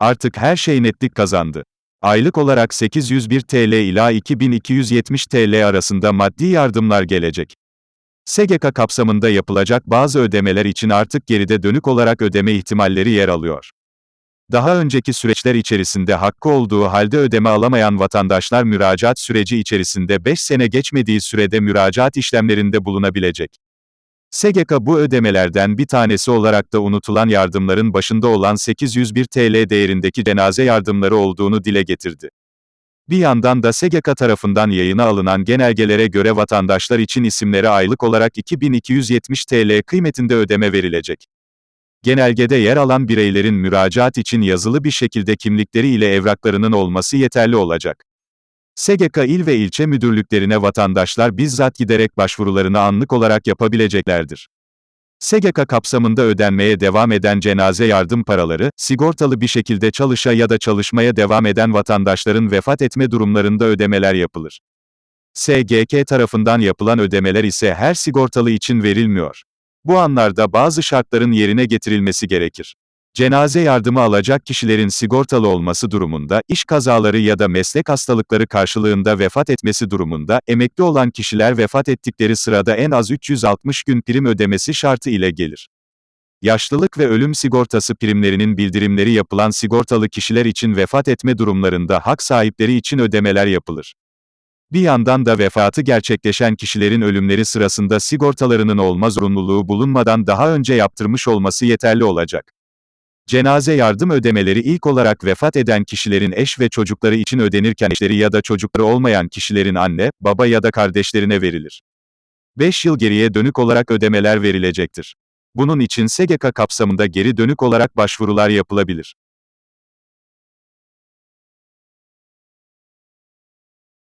Artık her şey netlik kazandı. Aylık olarak 801 TL ila 2270 TL arasında maddi yardımlar gelecek. SGK kapsamında yapılacak bazı ödemeler için artık geride dönük olarak ödeme ihtimalleri yer alıyor. Daha önceki süreçler içerisinde hakkı olduğu halde ödeme alamayan vatandaşlar müracaat süreci içerisinde 5 sene geçmediği sürede müracaat işlemlerinde bulunabilecek. SGK bu ödemelerden bir tanesi olarak da unutulan yardımların başında olan 801 TL değerindeki cenaze yardımları olduğunu dile getirdi. Bir yandan da SGK tarafından yayına alınan genelgelere göre vatandaşlar için isimlere aylık olarak 2270 TL kıymetinde ödeme verilecek. Genelgede yer alan bireylerin müracaat için yazılı bir şekilde kimlikleri ile evraklarının olması yeterli olacak. SGK il ve ilçe müdürlüklerine vatandaşlar bizzat giderek başvurularını anlık olarak yapabileceklerdir. SGK kapsamında ödenmeye devam eden cenaze yardım paraları, sigortalı bir şekilde çalışa ya da çalışmaya devam eden vatandaşların vefat etme durumlarında ödemeler yapılır. SGK tarafından yapılan ödemeler ise her sigortalı için verilmiyor. Bu anlarda bazı şartların yerine getirilmesi gerekir. Cenaze yardımı alacak kişilerin sigortalı olması durumunda, iş kazaları ya da meslek hastalıkları karşılığında vefat etmesi durumunda, emekli olan kişiler vefat ettikleri sırada en az 360 gün prim ödemesi şartı ile gelir. Yaşlılık ve ölüm sigortası primlerinin bildirimleri yapılan sigortalı kişiler için vefat etme durumlarında hak sahipleri için ödemeler yapılır. Bir yandan da vefatı gerçekleşen kişilerin ölümleri sırasında sigortalarının olma zorunluluğu bulunmadan daha önce yaptırmış olması yeterli olacak. Cenaze yardım ödemeleri ilk olarak vefat eden kişilerin eş ve çocukları için ödenirken eşleri ya da çocukları olmayan kişilerin anne, baba ya da kardeşlerine verilir. 5 yıl geriye dönük olarak ödemeler verilecektir. Bunun için SGK kapsamında geri dönük olarak başvurular yapılabilir.